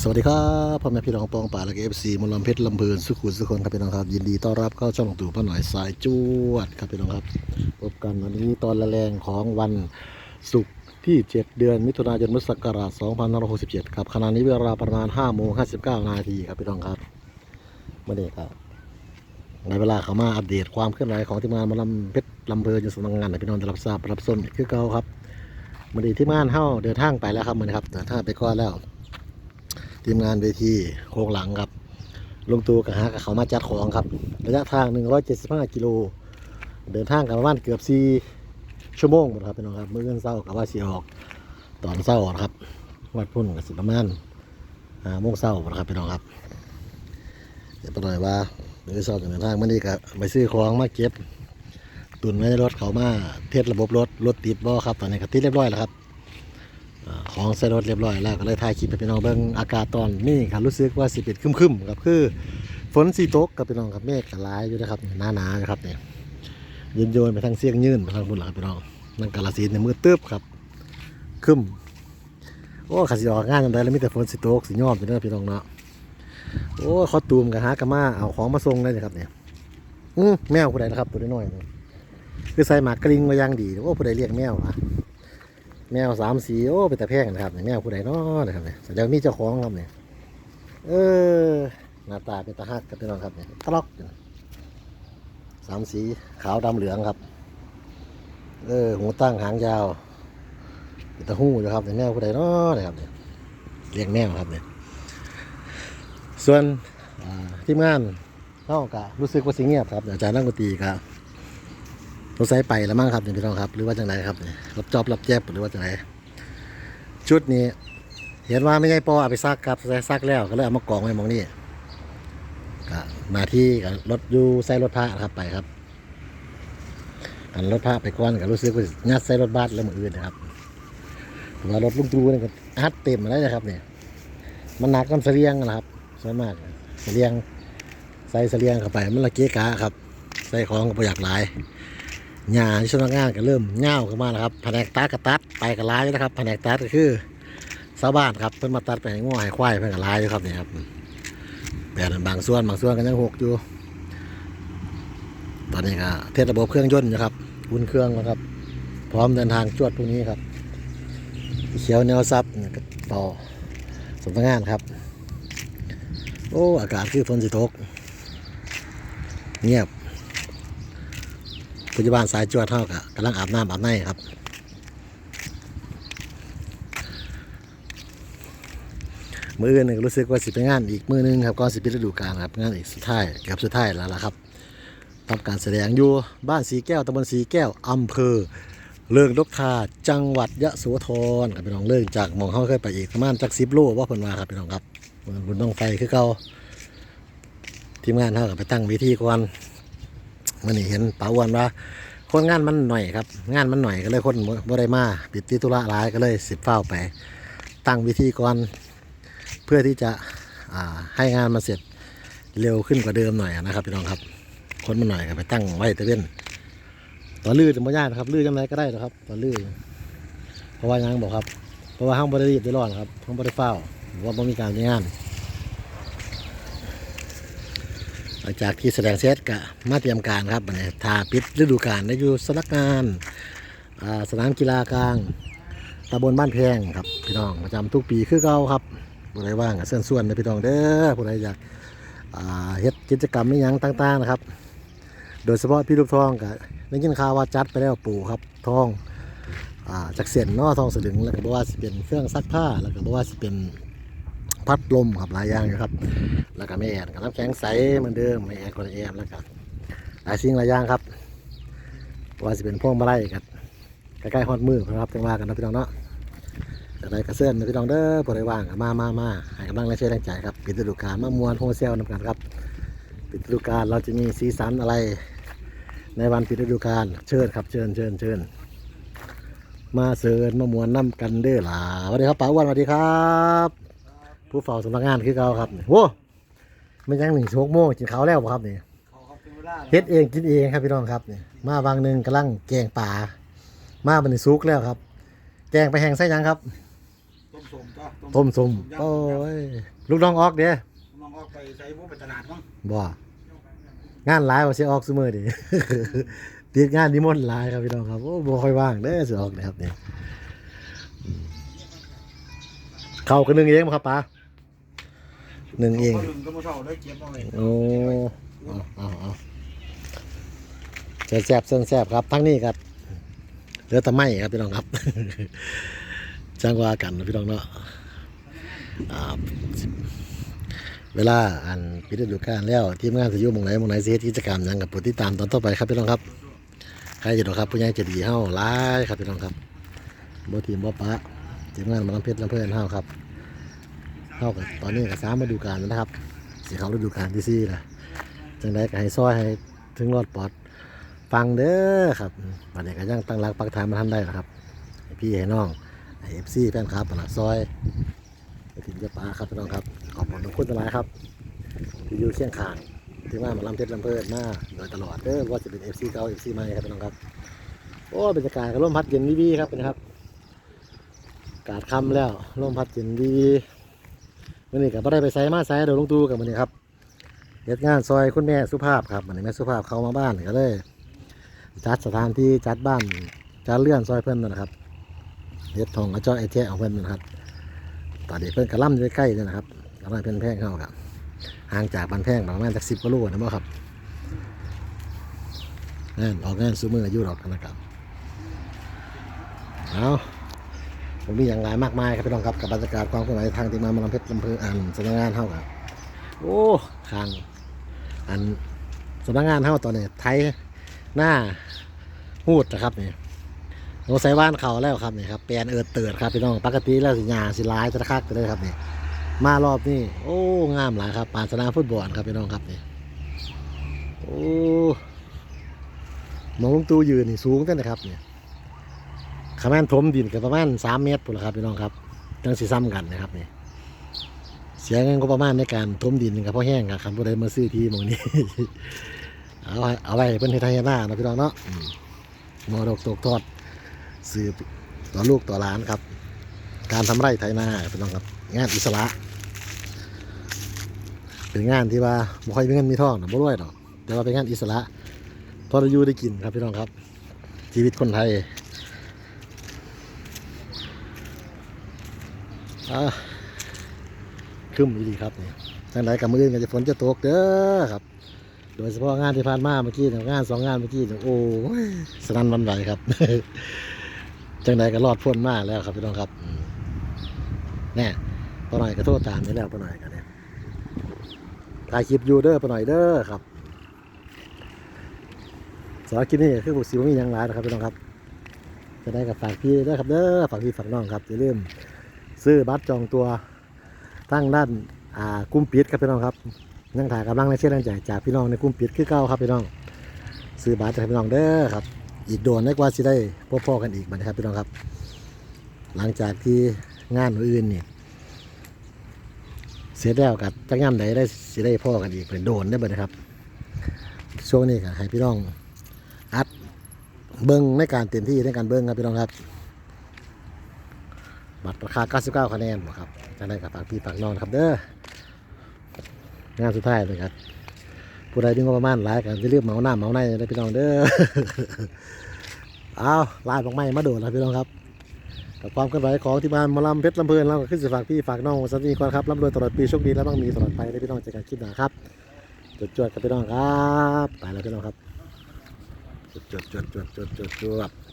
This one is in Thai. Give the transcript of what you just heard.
สวัสดีครับพ่อแม่พี่น้องปองป่าและเอฟซีมลำเพชรลำเพลินสุขุมสุขคนครับพี่น้องครับยินดีต้อนรับเข้าช่องตู่พ่อหน่อยสายจวดครับพี่น้องครับพบกันวันนี้ตอนละแรงของวันศุกร์ที่ 7 เดือนมิถุนายนพุทธศักราช2567ครับขณะนี้เวลาประมาณ5โมง59นาทีครับพี่น้องครับเมื่อนี้ครับในเวลาเขามาอัปเดตความเคลื่อนไหวของทีมงานมาลำเพชรลำเพลินอยู่สำนักงานให้พี่น้องได้รับทราบรับชมคือเก่าครับมื่อนี้ที่ม่านเฮ้าเดินทางไปแล้วครับมื่อนี้ครับเดินทางไปก่อนแล้ว ทีมงานเวทีโค้งหลังครับ ลงตัวกับหากับเขามาจัดของครับ ระยะทาง 175 กิโล เดินทางกันประมาณเกือบ4ชั่วโมงหมดครับพี่น้องครับ เมื่อเงินเศร้ากับว่าสีออก ตอนเศร้าครับ วัดพุ่นกับสิประมาณหาโมงเศร้าหมดครับพี่น้องครับ เดี๋ยวไปหน่อยว่าเมื่อเศร้าเดินทางมื่อนี้ก็ไปซื้อของมาเก็บ ตุนไว้ในรถเขามาเทสระบบรถรถติดบ่ครับตอนนี้ก็ติดเรียบร้อยแล้วครับ ของใส่รถเรียบร้อยแล้วก็เลยถ่ายคลิปให้พี่น้องเบิ่งอากาศตอนนี้ครับรู้สึกว่าสิเป็นครึมๆครับคือฝนสีตกกับพี่น้องครับเมฆก็หลายอยู่นะครับหนาหนาๆนะครับเนี่ยยืนโยนไปทางเสียงยืนไปทางบุญหลังพี่น้องนั่นกาลสีในมือตึ๊บครับคึมโอ้ขัดสีออกงานจังไดแล้วมีแต่ฝนสีตกสียอมอยู่เด้อพี่น้องเนาะโอ้ขาตูมกับหากะมาเอาของมาส่งได้เลยครับเนี่ยอืมแมวผู้ใดนะครับตัวน้อยๆคือใส่หมากกริ้งมาย่างดีโอ้ผู้ใดเรียกแมวอะ แมวสามสีโอ้เป็นตะแพงนะครับแมวผู้ใดเนาะนะครับเนี่ยแสดงมีเจ้าของครับเนี่ยเออหน้าตาเป็นตาฮักกับพี่น้องครับเนี่ยตลกอยู่นะสามสีขาวดำเหลืองครับ เออหูตั้งหางยาวเป็นตาหู้อยู่ครับเนี่ยแมวผู้ใดเนาะนะครับเนี่ยเลี้ยงแมวครับเนี่ยส่วนทีมงานเข้ากะรู้สึกว่าสิเงียบครับอาจารย์นั่งดนตรีครับ สงสัยไปแล้วมั้งครับนี่พี่น้องครับ หรือว่าจังไรครับรับจอบรับแจ๊บหรือว่าจังไรชุดนี้ เห็นว่าไม่ใช่ปอเอาไปซักครับใส่ซักแล้วก็เลยเอามากองไว้มองนี่ก็มาที่กับรถยู่ใส่รถพระครับไปครับอันรถพระไปก่อนก็รู้สึกว่ายัดใส่รถบัสแล้วมืออื่นนะครับแต่ว่ารถลุงตูนี่ก็อัดเต็มมาแล้วนะครับเนี่ยมันหนักน้ำเสลียงนะครับส่วนมากเสลียงใส่เสลียงเข้าไปมันละเกะกะครับ ใส่ของก็ประหยัดหลาย หญ้าที่สำนักงานก็เริ่มเง่าวขึ้นมาแล้วครับแผนกตัดก็ตัดไปก็ร้ายนะครับแผนกตัดก็คือชาวบ้านครับเพิ่นมาตัดไปให้ง้อให้ควายเพิ่นก็ร้ายอยู่ครับนี่ครับแต่บางส่วนบางส่วนก็ยังหกอยู่ ตอนนี้ก็เทสระบบเครื่องยนต์นะครับอุ่นเครื่องนะครับ พร้อมเดินทางจวดพรุ่งนี้ครับเขียวแนวซับก็ต่อสำนักงานครับ โอ้อากาศคือฝนสิตก เงียบ ปัจจุบันสายจวดเท่ากับกำลังอาบน้ำอาบในครับมืออื่นนี่ก็รู้สึกว่าสิเป็นงานอีกมือหนึงครับก่อนสิปิดฤดูกาลครับงานอีกสุดท้ายกับสุดท้ายแล้วล่ะครับทำการแสดงอยู่บ้านสีแก้วตำบลสีแก้วอำเภอเลิงลกทาจังหวัดยะโสธรครับพี่น้องเลิงจากมองเข้าเคยไปอีกประมาณจักสิบโลว่าเพิ่นว่าครับพี่น้องครับบุญต้องไฟคือเก่าทีมงานเท่ากับไปตั้งเวิธีก่อน มันนี่เห็นป๋าอ้วนว่าคนงานมันหน่อยครับ งานมันหน่อยก็เลยคนบ่บ่ได้มาปิดติดธุระหลายก็เลยสิบเฝ้าไป ตั้งวิธีก่อนเพื่อที่จะให้งานมาเสร็จเร็วขึ้นกว่าเดิมหน่อยนะครับพี่น้องครับ คนมันหน่อยก็ไปตั้งไว้ตะเวนตอลื้อจะไม่ยากนะครับ ลื้อยังไงก็ได้นะครับตอลื้อเพราะว่ายังบอกครับ เพราะว่าห้องบริรีบได้ร้อนครับห้องบริเฝ้าว่าบ่มีการใช้งาน หลังจากที่แสดงเสร็จก็มาเตรียมการครับนทาปิดฤดูกาลได้อยู่สนักงานสนามกีฬากลางตำบลบ้านแพงครับพี่น้องประจำทุกปีคือเก่าครับผู้ใดว่างก็เชิญชวนนะพี่น้องเด้อผู้ใดอยากเฮ็ดกิจกรรมนี่ยังต่างๆนะครับ โดยเฉพาะพี่ลูกทองก็ได้ยินข่าวว่าจัดไปแล้วปู่ครับทองอจากเสียนนอทองสลึงแล้วก็บอกว่าสิเป็นเครื่องซักผ้าแล้วก็บอกว่าสิเป็น พัดลมครับหลายอย่างครับ แล้วก็ไม่แอนกับน้ำแข็งใสเหมือนเดิมไม่แอนคนละแอนแล้วก็หลายสิ่งหลายอย่างครับว่าสิเป็นพวงมาลัยครับใกล้ๆฮอดมือครับจังว่ากันนะพี่น้องเนาะแต่ใดกระเสื้อนนะพี่น้องเด้อผู้ใดว่างมามามาให้กำลังแรงเชียร์แรงใจครับปิดฤดูกาลมามวนโฮเซลนำกันครับปิดฤดูกาลเราจะมีสีสันอะไร ในวันปิดฤดูกาลเชิญครับเชิญเชิญเชิญมาเสิร์นมามวนน้ำกันเด้อล่ะสวัสดีครับป๋าอ้วนสวัสดีครับ ผู้เฝ้าสำนักงานคือเก่าครับโว้มันยังหนึ่งชั่วโมงกินข้าวแล้วบ่ครับนี่เขาครับเป็นเวลาเฮ็ดเองกินเองครับพี่น้องครับนี่มาวางหนึ่งกำลังแกงป่ามาบัดนซุกแล้วครับ แกงไปแห้งใส่หยังครับ ต้มสสมก็ต้มส้มยำโอ้ยลูกน้องออกเด้น้องออกไปใช้พวกไปตลาดมั้งบ่งานหลายว่าสิออกซุมื้อดิติดงานนิมนต์หลายครับพี่น้องครับโอ้บ่ค่อยว่างเด้อสิออกนะครับเนี่ยอืมเข้ากันหนึงเองบ่ครับป้า หนึ่งเองพดึงก็มาเท่าได้เก็บเอาไว้โอ้เอาเอาเอาแซ่บแซ่บๆแซ่บๆครับทั้งนี้ครับเหลือแต่ไม้ครับพี่น้องครับ จ้างว่ากันนะพี่น้องเนาะอ่าเวลาอันปิดฤดูกาลแล้วทีมงานจะอยู่หมองไหนหมองไหนสิเฮ็ดกิจกรรมหยังกับผู้ติดตามตอนต่อไปครับพี่น้องครับใครอยู่ดอกครับผู้ใหญ่ใจะดีเฮาหลายครับพี่น้องครับบ่ทีมบ่ปะทีมงานมาลำเพชรลำเพื่อนเฮาครับ เฮากับตอนนี้ก็สามฤดูกาลนะครับ สีเขาฤดูกาลที่สี่ละจังได้ก็ให้ซอยให้ถึงรอดปลอดฟังเด้อครับบัดนี้ก็ยังตั้งรักปักฐานมาทันได้นะครับพี่ให้น้องให้เอฟซีแฟนคลับนะซอยถึงจะปาครับพี่น้องครับ ขอบคุณทุกคนหลายครับที่อยู่เคียงข้างที่มามาลำเพชรลำเพลินมาโดยตลอดเด้อว่าจะเป็นเอฟซีเก่าเอฟซีใหม่ครับพี่น้องครับโอ้บรรยากาศก็ร่มพัดเย็นวิวีครับเป็นครับอากาศค่ำแล้วร่มพัดเย็นวิวี วันนี้ก็บ่ได้ไปไสมาไสเดี๋ยวลงตูกับมันนี้ครับเฮ็ดงานซอยคุณแม่สุภาพครับมันนี้แม่สุภาพเข้ามาบ้านก็เลย จัดสถานที่จัดบ้านจัดเลื่อนซอยเพิ่นนั่นะครับเฮ็ดทองกระเจาะไอเทะของเพิ่นนะครับตอนนี้เพิ่นกระล่ำอยู่ใกล้ๆนี่นะครับกำลังเพิ่นแพงเข้าครับห่างจากบ้านแพงประมาณสักสิบกิโลนะมั้งครับงานออกงานซูมืออายุดอกนะครับเอา ผมมีอย่างไรมากมายครับพี่น้องครับกับบรรยากาศความเคลื่อนไหวทางทีมงานมาลำเพชรลำเพออันสำนักงานเท่ากับโอ้ทางอันสำนักงานเท่าตอนนี้ไทยหน้าหูดนะครับนี่โอ้ใส่ว่านเขาแล้วครับนี่ครับแปลนเอิดเติดครับพี่น้องปกติแล้วสิหยาสิร้ายจะคักจะเลยครับนี่มารอบนี้โอ้งามหลายครับปานสนามฟุตบอลครับพี่น้องครับนี่โอ้มองลงตูยืนนี่สูงจังนะครับนี่ ขมันถมดินก็ประมาณสามเมตรพุ่นละครับพี่น้องครับจังสีซ้ำกันนะครับนี่เสียเงินก็ประมาณในการถมดินกับพ่อแห้งครับคำพูดใดมาซื้อที่หมองนี้เอาไว้เอาไว้เป็นไทยหน้านะพี่น้องเนาะมมรดกตกทอดสืบต่อลูกต่อหลานครับ การทำไร่ไถนาพี่น้องครับงานอิสระ เป็นงานที่ว่าบ่ค่อยมีเงินมีทองนะบ่รวยดอกแต่ว่าเป็นงานอิสระพอเราอยู่ได้กินครับพี่น้องครับ ชีวิตคนไทย อ่าครึ้มดีครับนี่ทางไหนกับมืออื่นก็จะฝนจะตกเด้อครับ โดยเฉพาะงานที่ผ่านมาเมื่อกี้เนี่ยงานสองงานเมื่อกี้เนี่ยโอ้ยสนั่นวันไหวครับจังใดก็รอดพ้นมาแล้วครับพี่น้องครับแน่ปะหน่อยก็โทษตามนี่แล้วปะหน่อยกันเนี่ยถ่ายคลิปอยู่เด้อปะหน่อยเด้อครับสำหรับคลิปนี้คือบุษีมีหยังหลายนะครับพี่น้องครับจะได้กับฝากพี่ด้อครับเด้อฝากพี่ฝากน้องครับอย่าลืม ซื้อบัตรจองตัวตั้งด้านอ่ากุ้มปิดครับพี่น้องครับยังถ่ายกำลังในเชื่อแรงใจจากพี่น้องในกุ้มปิดคือเก่าครับพี่น้องซื้อบัตรจากพี่น้องเด้อครับ อีกโดนได้กว่าสิได้พบพ่อกันอีกบัดนะครับพี่น้องครับ หลังจากที่งานอื่นนี่เสร็จแล้วกับจักงานใดได้สิได้พ่อกันอีกเป็นโดนได้บัดนะครับช่วงนี้ก็ให้พี่น้องอัดเบิ้งในการเต็มที่ในการเบิ้งครับพี่น้องครับ บัตรราคา 99 คะแนนครับจะได้กับฝากพี่ฝากน้องครับเด้องานสุดท้ายเลยครับผู้ใดที่งบประมาณหลายกันจะเรีบเหมาหน้าเหมาในได้พี่น้องเด้อเอาลายบอกไม้มาโดดแล้วพี่น้องครับกับความเคลื่อนไหวของที่บ้านมอลำเพชรลำเพลินเราก็ขึ้นสิฝากพี่ฝากน้องสันติก่อนครับร่ำรวยตลอดปีโชคดีและบ้างมีตลอดไปได้พี่น้องจอกันคลิปหนาครับจดจวดกับพี่น้องครับไปแล้วพี่น้องครับจดจดจดจดจดจดจด